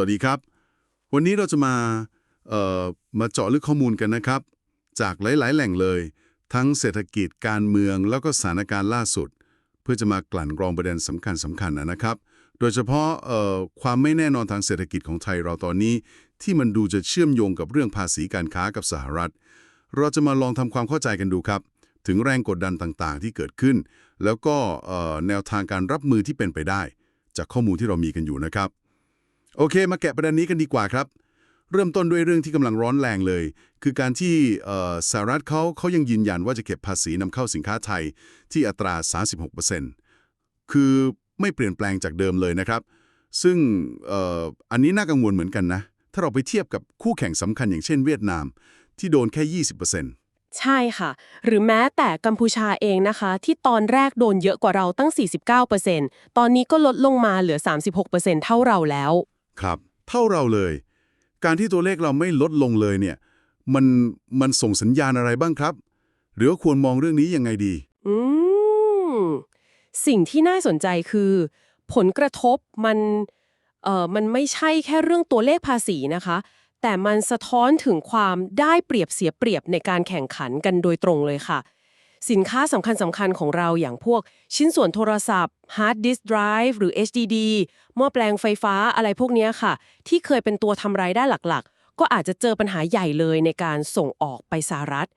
วัสดีครับ วันนี้เราจะมาเอ่อมาเจาะลึกข้อมูลกันนะครับ จากหลาย ๆ แหล่งเลย ทั้งเศรษฐกิจการเมืองแล้วก็สถานการณ์ล่าสุด เพื่อจะมากลั่นกรองประเด็นสำคัญสำคัญนะนะครับ โดยเฉพาะเอ่อความไม่แน่นอนทางเศรษฐกิจของไทยเราตอนนี้ ที่มันดูจะเชื่อมโยงกับเรื่องภาษีการค้ากับสหรัฐ เราจะมาลองทำความเข้าใจกันดูครับ ถึงแรงกดดันต่างๆ ที่เกิดขึ้น แล้วก็แนวทางการรับมือที่เป็นไปได้ จากข้อมูลที่เรามีกันอยู่นะครับ โอเค มาแกะประเด็นนี้กันดีกว่าครับ เริ่มต้นด้วยเรื่องที่กำลังร้อนแรงเลย คือการที่สหรัฐเขาเขายังยืนยันว่าจะเก็บภาษีนำเข้าสินค้าไทยที่อัตรา 36%คือไม่เปลี่ยนแปลงจากเดิมเลยนะครับ ซึ่งอ่ออันนี้น่ากังวลเหมือนกันนะ ถ้าเราไปเทียบกับคู่แข่งสำคัญอย่างเช่นเวียดนาม ที่โดนแค่ 20%ใช่ค่ะ หรือแม้แต่กัมพูชาเองนะคะ ที่ตอนแรกโดนเยอะกว่าเราตั้ง 49%ตอนนี้ก็ลดลงมาเหลือ 36%เท่าเราแล้ว ครับ เท่าเราเลย การที่ตัวเลขเราไม่ลดลงเลยเนี่ยมันมันส่งสัญญาณอะไรบ้างครับ หรือว่าควรมองเรื่องนี้ยังไงดี อืมสิ่งที่น่าสนใจคือ ผลกระทบมันเอ่อมันไม่ใช่แค่เรื่องตัวเลขภาษีนะคะ แต่มันสะท้อนถึงความได้เปรียบเสียเปรียบในการแข่งขันกันโดยตรงเลยค่ะ สินค้าสำคัญสำคัญของเราอย่างพวกชิ้นส่วนโทรศัพท์ hard disk drive หรือ HDD หม้อแปลงไฟฟ้าอะไรพวกเนี้ยค่ะ ที่เคยเป็นตัวทำรายได้หลักๆ ก็อาจจะเจอปัญหาใหญ่เลยในการส่งออกไปสหรัฐ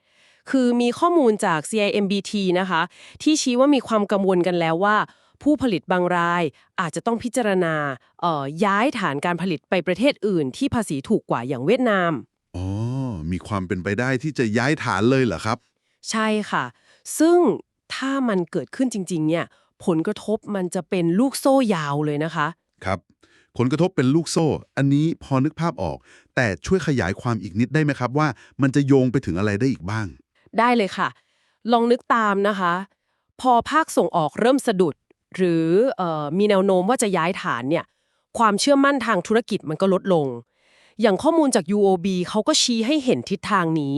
คือมีข้อมูลจาก CIMBT นะคะ ที่ชี้ว่ามีความกังวลกันแล้วว่า ผู้ผลิตบางรายอาจจะต้องพิจารณาเอ่อย้ายฐานการผลิตไปประเทศอื่น ที่ภาษีถูกกว่าอย่างเวียดนามอ๋อมีความเป็นไปได้ที่จะย้ายฐานเลยเหรอครับ ใช่ค่ะ ซึ่งถ้ามันเกิดขึ้นจริง ๆ เนี่ย ผลกระทบมันจะเป็นลูกโซ่ยาวเลยนะคะ ครับ ผลกระทบเป็นลูกโซ่ อันนี้พอนึกภาพออก แต่ช่วยขยายความอีกนิดได้ไหมครับว่า มันจะโยงไปถึงอะไรได้อีกบ้าง ได้เลยค่ะ ลองนึกตามนะคะ พอภาคส่งออกเริ่มสะดุด หรือเออมีแนวโน้มว่าจะย้ายฐานเนี่ย ความเชื่อมั่นทางธุรกิจมันก็ลดลง อย่างข้อมูลจาก UOB เขาก็ชี้ให้เห็นทิศทางนี้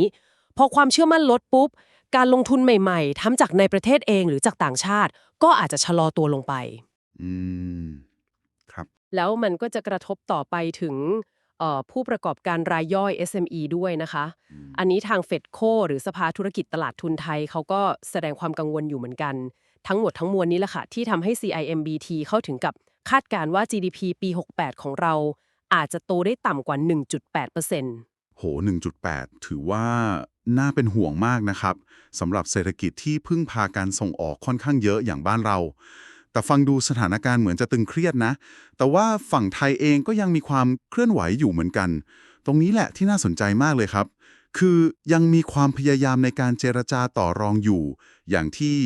พอความเชื่อมั่นลดปุ๊บ การลงทุนใหม่ๆทำจากในประเทศเองหรือจากต่างชาติ ก็อาจจะชะลอตัวลงไป อืม ครับ แล้วมันก็จะกระทบต่อไปถึงเอ่อผู้ประกอบการรายย่อย SME ด้วยนะคะ อันนี้ทางเฟดโคหรือสภาธุรกิจตลาดทุนไทย เขาก็แสดงความกังวลอยู่เหมือนกัน ทั้งหมดทั้งมวลนี้แหละค่ะ ที่ทำให้ CIMBT เข้าถึงกับคาดการณ์ว่า GDP ปี 68 ของเรา อาจจะโตได้ต่ำกว่า 1.8% โห 1.8 ถือว่าน่าเป็นห่วงมากนะครับสำหรับเศรษฐกิจที่พึ่งพาการส่งออกค่อนข้างเยอะอย่างบ้านเรา แต่ฟังดูสถานการณ์เหมือนจะตึงเครียดนะ แต่ว่าฝั่งไทยเองก็ยังมีความเคลื่อนไหวอยู่เหมือนกัน ตรงนี้แหละที่น่าสนใจมากเลยครับ คือยังมีความพยายามในการเจรจาต่อรองอยู่ อย่างที่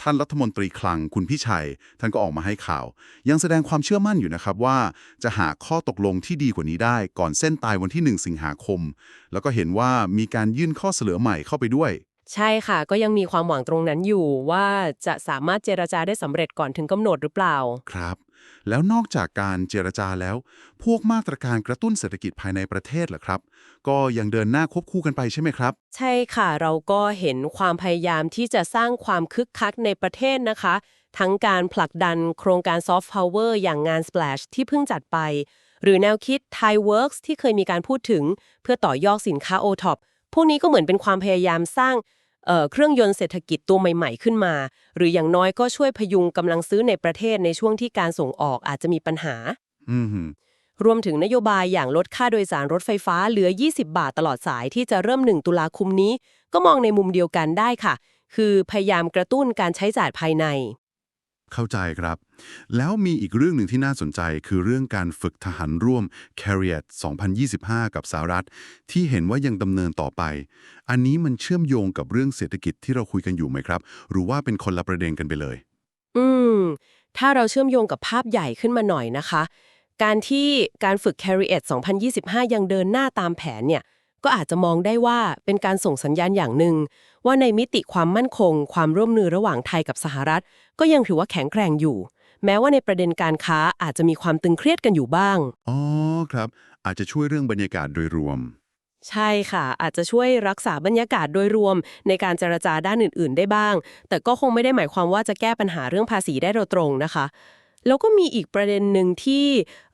ท่านรัฐมนตรีคลังคุณพิชัย ท่านก็ออกมาให้ข่าว ยังแสดงความเชื่อมั่นอยู่นะครับว่าจะหาข้อตกลงที่ดีกว่านี้ได้ ก่อนเส้นตายวันที่ 1 สิงหาคม แล้วก็เห็นว่ามีการยื่นข้อเสนอใหม่เข้าไปด้วย ใช่ค่ะ ก็ยังมีความหวังตรงนั้นอยู่ว่าจะสามารถเจรจาได้สำเร็จก่อนถึงกำหนดหรือเปล่า ครับ แล้วนอกจากการเจรจาแล้ว พวกมาตรการกระตุ้นเศรษฐกิจภายในประเทศเหรอครับ ก็ยังเดินหน้าควบคู่กันไปใช่ไหมครับ ใช่ค่ะเราก็เห็นความพยายามที่จะสร้างความคึกคักในประเทศนะคะ ทั้งการผลักดันโครงการ Soft Power อย่างงาน Splash ที่เพิ่งจัดไป หรือแนวคิด Thai Works ที่เคยมีการพูดถึง เพื่อต่อยอดสินค้า O-Top พวกนี้ก็เหมือนเป็นความพยายามสร้าง เอ่อเครื่องยนต์เศรษฐกิจตัวใหม่ ๆ ขึ้นมา หรืออย่างน้อยก็ช่วยพยุงกำลังซื้อในประเทศในช่วงที่การส่งออกอาจจะมีปัญหาอืมหืมรวมถึงนโยบายอย่างลดค่าโดยสารรถไฟฟ้าเหลือ 20 บาทตลอดสายที่จะเริ่ม 1 ตุลาคมนี้ ก็มองในมุมเดียวกันได้ค่ะ คือพยายามกระตุ้นการใช้จ่ายภายใน เข้าใจครับ แล้วมีอีกเรื่องหนึ่งที่น่าสนใจคือเรื่องการฝึกทหารร่วม Carrier 2025 กับสหรัฐ ที่เห็นว่ายังดำเนินต่อไป อันนี้มันเชื่อมโยงกับเรื่องเศรษฐกิจที่เราคุยกันอยู่ไหมครับ หรือว่าเป็นคนละประเด็นกันไปเลย อืม ถ้าเราเชื่อมโยงกับภาพใหญ่ขึ้นมาหน่อยนะคะ การที่การฝึก Carrier 2025 ยังเดินหน้าตามแผนเนี่ย ก็อาจจะมองได้ว่าเป็นการส่งสัญญาณอย่างหนึ่ง ว่าในมิติความมั่นคง ความร่วมมือระหว่างไทยกับสหรัฐ ก็ยังถือว่าแข็งแกร่งอยู่ แม้ว่าในประเด็นการค้าอาจจะมีความตึงเครียดกันอยู่บ้าง อ๋อครับ อาจจะช่วยเรื่องบรรยากาศโดยรวม ใช่ค่ะ อาจจะช่วยรักษาบรรยากาศโดยรวม ในการเจรจาด้านอื่น ๆ ได้บ้าง แต่ก็คงไม่ได้หมายความว่าจะแก้ปัญหาเรื่องภาษีได้โดยตรงนะคะ แล้วก็มีอีกประเด็นหนึ่งที่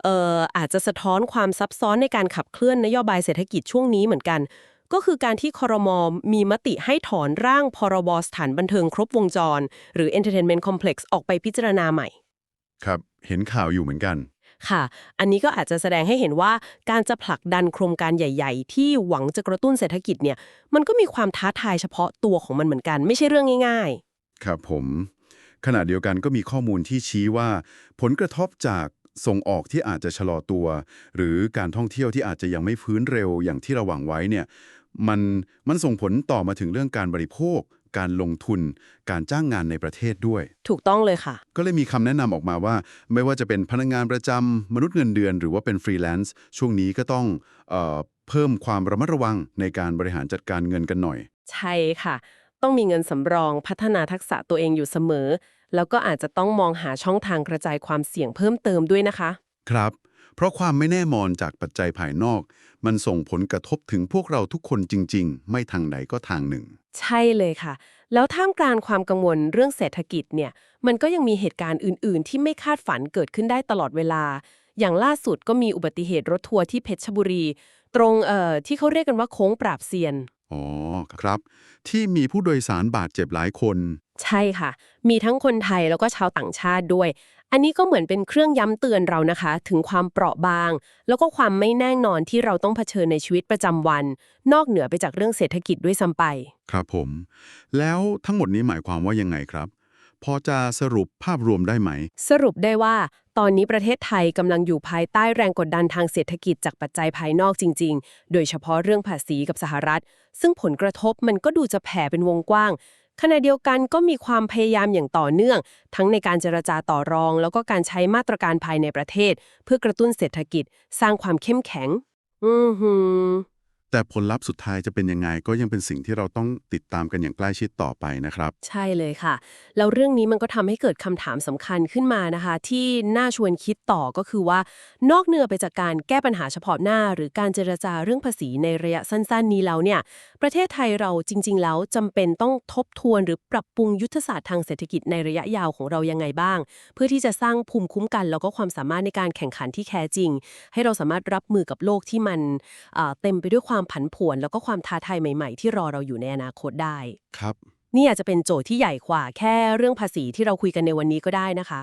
เอ่ออาจจะสะท้อนความซับซ้อนในการขับเคลื่อนนโยบายเศรษฐกิจช่วงนี้เหมือนกัน ก็คือการที่คอรมอมีมติให้ถอนร่างพรบสถานบันเทิงครบวงจร หรือ Entertainment Complex ออกไปพิจารณาใหม่ ครับเห็นข่าวอยู่เหมือนกันค่ะ อันนี้ก็อาจจะแสดงให้เห็นว่าการจะผลักดันโครงการใหญ่ ๆ ที่หวังจะกระตุ้นเศรษฐกิจเนี่ย มันก็มีความท้าทายเฉพาะตัวของมันเหมือนกัน ไม่ใช่เรื่องง่ายครับผม ขณะเดียวกันก็มีข้อมูลที่ชี้ว่า ผลกระทบจากส่งออกที่อาจจะชะลอตัว หรือการท่องเที่ยวที่อาจจะยังไม่ฟื้นเร็วอย่างที่เราหวังไว้เนี่ยมันมันส่งผลต่อมาถึงเรื่องการบริโภค การลงทุน การจ้างงานในประเทศด้วยๆถูกต้องเลยค่ะ ก็เลยมีคำแนะนำออกมาว่า ไม่ว่าจะเป็นพนักงานประจำมนุษย์เงินเดือน หรือว่าเป็นฟรีแลนซ์ช่วงนี้ก็ต้องเออเพิ่มความระมัดระวังในการบริหารจัดการเงินกันหน่อย ใช่ค่ะ ต้องมีเงินสำรองพัฒนาทักษะตัวเองอยู่เสมอ แล้วก็อาจจะต้องมองหาช่องทางกระจายความเสี่ยงเพิ่มเติมด้วยนะคะ ครับ เพราะความไม่แน่นอนจากปัจจัยภายนอก มันส่งผลกระทบถึงพวกเราทุกคนจริง ๆ ไม่ทางไหนก็ทางหนึ่ง ใช่เลยค่ะ แล้วท่ามกลางความกังวลเรื่องเศรษฐกิจเนี่ย มันก็ยังมีเหตุการณ์อื่น ๆ ที่ไม่คาดฝันเกิดขึ้นได้ตลอดเวลา อย่างล่าสุดก็มีอุบัติเหตุรถทัวร์ที่เพชรบุรี ตรงเอ่อที่เขาเรียกกันว่าโค้งปราบเซียน อ๋อครับ ที่มีผู้โดยสารบาดเจ็บหลายคน ใช่ค่ะ มีทั้งคนไทยแล้วก็ชาวต่างชาติด้วย อันนี้ก็เหมือนเป็นเครื่องย้ำเตือนเรานะคะ ถึงความเปราะบาง แล้วก็ความไม่แน่นอนที่เราต้องเผชิญในชีวิตประจำวัน นอกเหนือไปจากเรื่องเศรษฐกิจด้วยซ้ำไป ครับผม แล้วทั้งหมดนี้หมายความว่ายังไงครับ พอจะสรุปภาพรวมได้ไหม สรุปได้ว่า ตอนนี้ประเทศไทยกำลังอยู่ภายใต้แรงกดดันทางเศรษฐกิจจากปัจจัยภายนอกจริง ๆ โดยเฉพาะเรื่องภาษีกับสหรัฐ ซึ่งผลกระทบมันก็ดูจะแผ่เป็นวงกว้าง ขณะเดียวกันก็มีความพยายามอย่างต่อเนื่อง ทั้งในการเจรจาต่อรอง แล้วก็การใช้มาตรการภายในประเทศ เพื่อกระตุ้นเศรษฐกิจ สร้างความเข้มแข็ง อือหือ แต่ผลลัพธ์สุดท้ายจะเป็นยังไงก็ยังเป็นสิ่งที่เราต้องติดตามกันอย่างใกล้ชิดต่อไปนะครับ ใช่เลยค่ะ แล้วเรื่องนี้มันก็ทำให้เกิดคำถามสำคัญขึ้นมานะคะ ที่น่าชวนคิดต่อก็คือว่า นอกเหนือไปจากการแก้ปัญหาเฉพาะหน้า หรือการเจรจาเรื่องภาษีในระยะสั้น ๆ นี้แล้วเนี่ย ประเทศไทยเราจริง ๆ แล้วจำเป็นต้องทบทวนหรือปรับปรุงยุทธศาสตร์ทางเศรษฐกิจในระยะยาวของเรายังไงบ้าง เพื่อที่จะสร้างภูมิคุ้มกัน แล้วก็ความสามารถในการแข่งขันที่แท้จริง ให้เราสามารถรับมือกับโลกที่มันเต็มไปด้วยความความผันผวน แล้วก็ความท้าทายใหม่ ๆ ที่รอเราอยู่ในอนาคตได้ ครับ นี่อาจจะเป็นโจทย์ที่ใหญ่กว่าแค่เรื่องภาษีที่เราคุยกันในวันนี้ก็ได้นะคะ